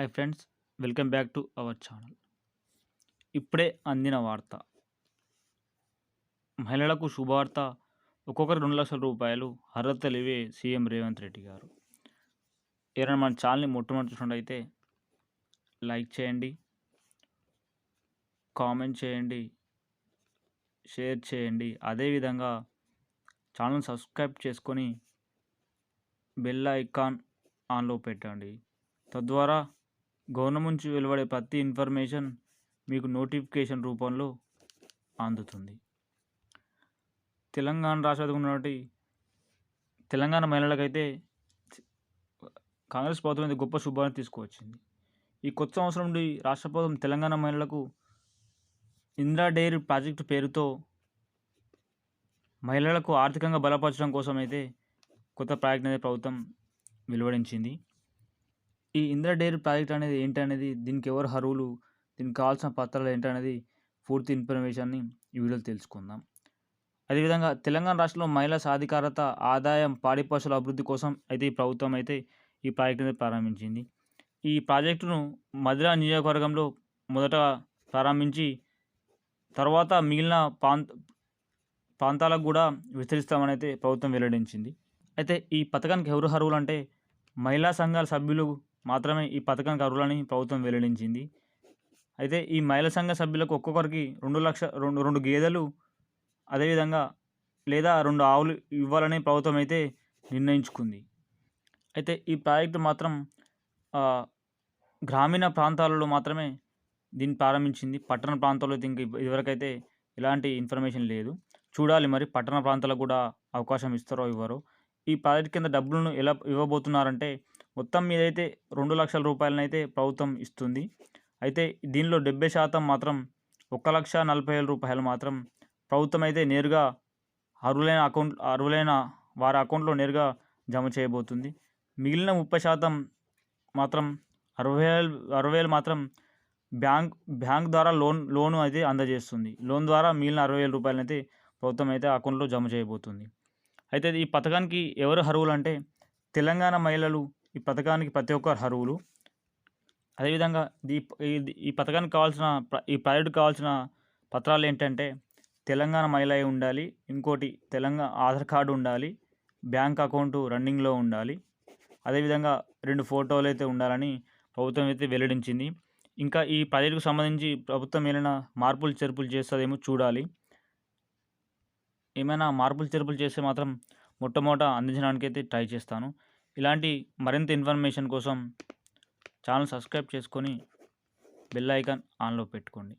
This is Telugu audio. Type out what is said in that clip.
Hi friends welcome back to our channel. ఇప్పుడే అందిన వార్త. మహిళలకు శుభవార్త. ఒక్కొక్కరు రెండు లక్షల రూపాయలు అర్హతలివే సీఎం రేవంత్ రెడ్డి గారు. ఎవరైనా మన ఛానల్ని మొట్టమొదటి చూసినట్టయితే లైక్ చేయండి కామెంట్ చేయండి షేర్ చేయండి. అదేవిధంగా ఛానల్ సబ్స్క్రైబ్ చేసుకొని బెల్ ఐకాన్ ఆన్లో పెట్టండి. తద్వారా గవర్నమెంట్ నుంచి వెలువడే ప్రతి ఇన్ఫర్మేషన్ మీకు నోటిఫికేషన్ రూపంలో అందుతుంది. తెలంగాణ రాష్ట్రం ఉన్నటువంటి తెలంగాణ మహిళలకైతే కాంగ్రెస్ ప్రభుత్వం అయితే గొప్ప శుభాన్ని తీసుకువచ్చింది. ఈ కొత్త సంవత్సరం నుండి రాష్ట్ర ప్రభుత్వం తెలంగాణ మహిళలకు ఇందిరా డైరీ ప్రాజెక్టు పేరుతో మహిళలకు ఆర్థికంగా బలపరచడం కోసం అయితే కొత్త ప్రాజెక్ట్ అనేది ప్రభుత్వం వెలువడించింది. ఈ ఇందిరా డైరీ ప్రాజెక్ట్ అనేది ఏంటనేది దీనికి ఎవరు అర్హులు దీనికి కావాల్సిన పత్రాలు ఏంటనేది పూర్తి ఇన్ఫర్మేషన్ని ఈ వీడియోలో తెలుసుకుందాం. అదేవిధంగా తెలంగాణ రాష్ట్రంలో మహిళా సాధికారత ఆదాయం పాడి పశువుల అభివృద్ధి కోసం అయితే ఈ ప్రభుత్వం అయితే ఈ ప్రాజెక్ట్ అనేది ప్రారంభించింది. ఈ ప్రాజెక్టును మధిరా నియోజకవర్గంలో మొదట ప్రారంభించి తర్వాత మిగిలిన ప్రాంత ప్రాంతాలకు కూడా విస్తరిస్తామని అయితే ప్రభుత్వం వెల్లడించింది. అయితే ఈ పథకానికి ఎవరు అర్హులు అంటే మహిళా సంఘాల సభ్యులు మాత్రమే ఈ పథకానికి అర్హులని ప్రభుత్వం వెల్లడించింది. అయితే ఈ మహిళా సంఘ సభ్యులకు ఒక్కొక్కరికి రెండు లక్ష రెండు రెండు గేదెలు అదేవిధంగా లేదా రెండు ఆవులు ఇవ్వాలని ప్రభుత్వం అయితే నిర్ణయించుకుంది. అయితే ఈ ప్రాజెక్టు మాత్రం గ్రామీణ ప్రాంతాలలో మాత్రమే దీన్ని ప్రారంభించింది. పట్టణ ప్రాంతాల్లో దీనికి ఇంక ఇదివరకైతే ఎలాంటి ఇన్ఫర్మేషన్ లేదు. చూడాలి మరి పట్టణ ప్రాంతాలకు కూడా అవకాశం ఇస్తారో ఇవ్వరో. ఈ ప్రాజెక్ట్ కింద డబ్బులను ఎలా ఇవ్వబోతున్నారంటే మొత్తం మీద అయితే రెండు లక్షల రూపాయలనైతే ప్రభుత్వం ఇస్తుంది. అయితే దీనిలో డెబ్బై శాతం మాత్రం ఒక లక్ష నలభై వేల రూపాయలు మాత్రం ప్రభుత్వం అయితే నేరుగా అర్హులైన అకౌంట్ అర్హులైన వారి అకౌంట్లో నేరుగా జమ చేయబోతుంది. మిగిలిన ముప్పై శాతం మాత్రం అరవై వేలు అరవై వేలు మాత్రం బ్యాంక్ బ్యాంక్ ద్వారా లోన్ లోన్ అయితే అందజేస్తుంది. లోన్ ద్వారా మిగిలిన అరవై వేల రూపాయలను అయితే ప్రభుత్వం అయితే అకౌంట్లో జమ చేయబోతుంది. అయితే ఈ పథకానికి ఎవరు అర్హులు అంటే తెలంగాణ మహిళలు ఈ పథకానికి ప్రతి ఒక్కరు అర్హులు. అదేవిధంగా ఈ ఈ- పథకానికి కావాల్సిన ఈ ప్రాజెక్టుకు కావాల్సిన పత్రాలు ఏంటంటే తెలంగాణ మహిళ అయి ఉండాలి ఇంకోటి తెలంగాణ ఆధార్ కార్డు ఉండాలి బ్యాంక్ అకౌంట్ రన్నింగ్లో ఉండాలి. అదేవిధంగా రెండు ఫోటోలు అయితే ఉండాలని ప్రభుత్వం అయితే వెల్లడించింది. ఇంకా ఈ ప్రాజెక్టుకు సంబంధించి ప్రభుత్వం ఏమైనా మార్పులు చేర్పులు చేస్తుందేమో చూడాలి. ఏమైనా మార్పులు చేర్పులు చేస్తే మాత్రం మొట్టమొదట అందించడానికి అయితే ట్రై చేస్తాను. ఇలాంటి మరింత ఇన్ఫర్మేషన్ కోసం ఛానల్ సబ్స్క్రైబ్ చేసుకొని బెల్ ఐకాన్ ఆన్లో పెట్టుకోండి.